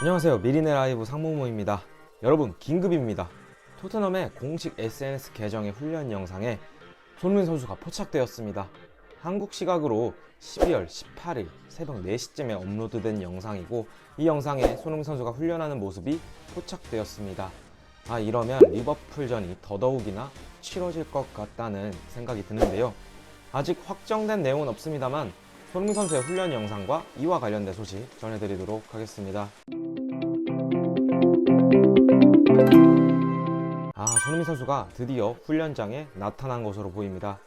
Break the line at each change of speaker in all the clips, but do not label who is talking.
안녕하세요. 미리네 라이브 상무모입니다. 여러분, 긴급입니다. 토트넘의 공식 SNS 계정의 훈련 영상에 손흥민 선수가 포착되었습니다. 한국 시각으로 12월 18일 새벽 4시쯤에 업로드된 영상이고 이 영상에 손흥민 선수가 훈련하는 모습이 포착되었습니다. 아 이러면 리버풀전이 더더욱이나 치러질 것 같다는 생각이 드는데요. 아직 확정된 내용은 없습니다만 손흥민 선수의 훈련 영상과 이와 관련된 소식 전해드리도록 하겠습니다. 아, 손흥민 선수가 드디어 훈련장에 나타난 것으로 보입니다.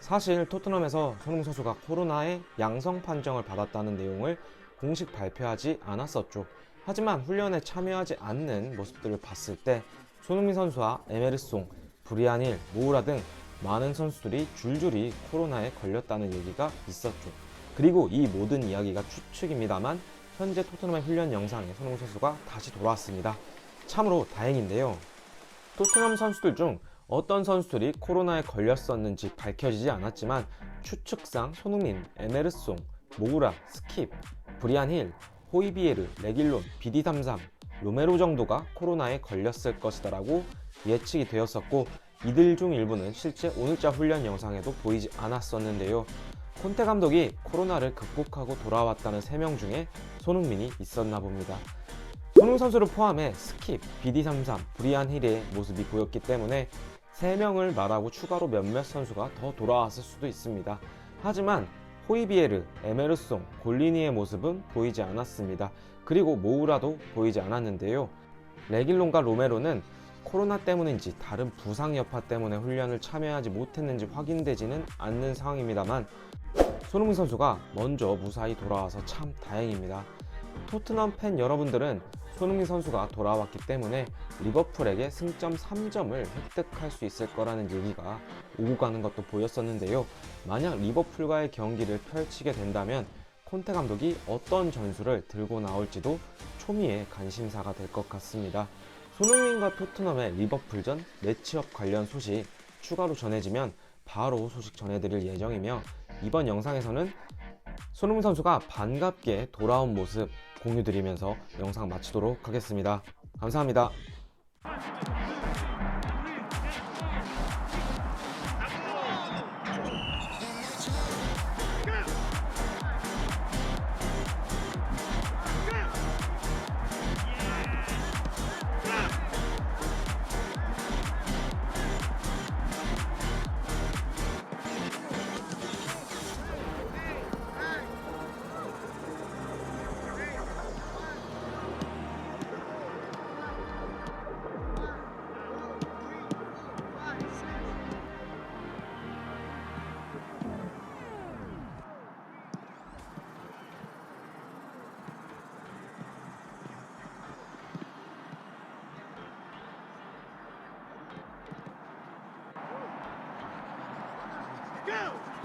사실 토트넘에서 손흥민 선수가 코로나의 양성 판정을 받았다는 내용을 공식 발표하지 않았었죠. 하지만 훈련에 참여하지 않는 모습들을 봤을 때 손흥민 선수와 에메르송, 브리안일, 모우라 등 많은 선수들이 줄줄이 코로나에 걸렸다는 얘기가 있었죠. 그리고 이 모든 이야기가 추측입니다만 현재 토트넘의 훈련 영상에 손흥민 선수가 다시 돌아왔습니다. 참으로 다행인데요. 토트넘 선수들 중 어떤 선수들이 코로나에 걸렸었는지 밝혀지지 않았지만 추측상 손흥민, 에메르송, 모우라, 스킵, 브리안 힐, 호이비에르, 레길론, 비디33, 로메로 정도가 코로나에 걸렸을 것이다라고 예측이 되었었고 이들 중 일부는 실제 오늘자 훈련 영상에도 보이지 않았었는데요. 콘테 감독이 코로나를 극복하고 돌아왔다는 3명 중에 손흥민이 있었나 봅니다. 손흥민 선수를 포함해 스킵, BD33, 브리안 힐의 모습이 보였기 때문에 3명을 말하고 추가로 몇몇 선수가 더 돌아왔을 수도 있습니다. 하지만 호이비에르, 에메르송, 골리니의 모습은 보이지 않았습니다. 그리고 모우라도 보이지 않았는데요. 레길론과 로메로는 코로나 때문인지 다른 부상 여파 때문에 훈련을 참여하지 못했는지 확인되지는 않는 상황입니다만 손흥민 선수가 먼저 무사히 돌아와서 참 다행입니다. 토트넘 팬 여러분들은 손흥민 선수가 돌아왔기 때문에 리버풀에게 승점 3점을 획득할 수 있을 거라는 얘기가 오고 가는 것도 보였었는데요. 만약 리버풀과의 경기를 펼치게 된다면 콘테 감독이 어떤 전술을 들고 나올지도 초미의 관심사가 될 것 같습니다. 손흥민과 토트넘의 리버풀전 매치업 관련 소식 추가로 전해지면 바로 소식 전해드릴 예정이며 이번 영상에서는 손흥민 선수가 반갑게 돌아온 모습 공유드리면서 영상 마치도록 하겠습니다. 감사합니다.
Go!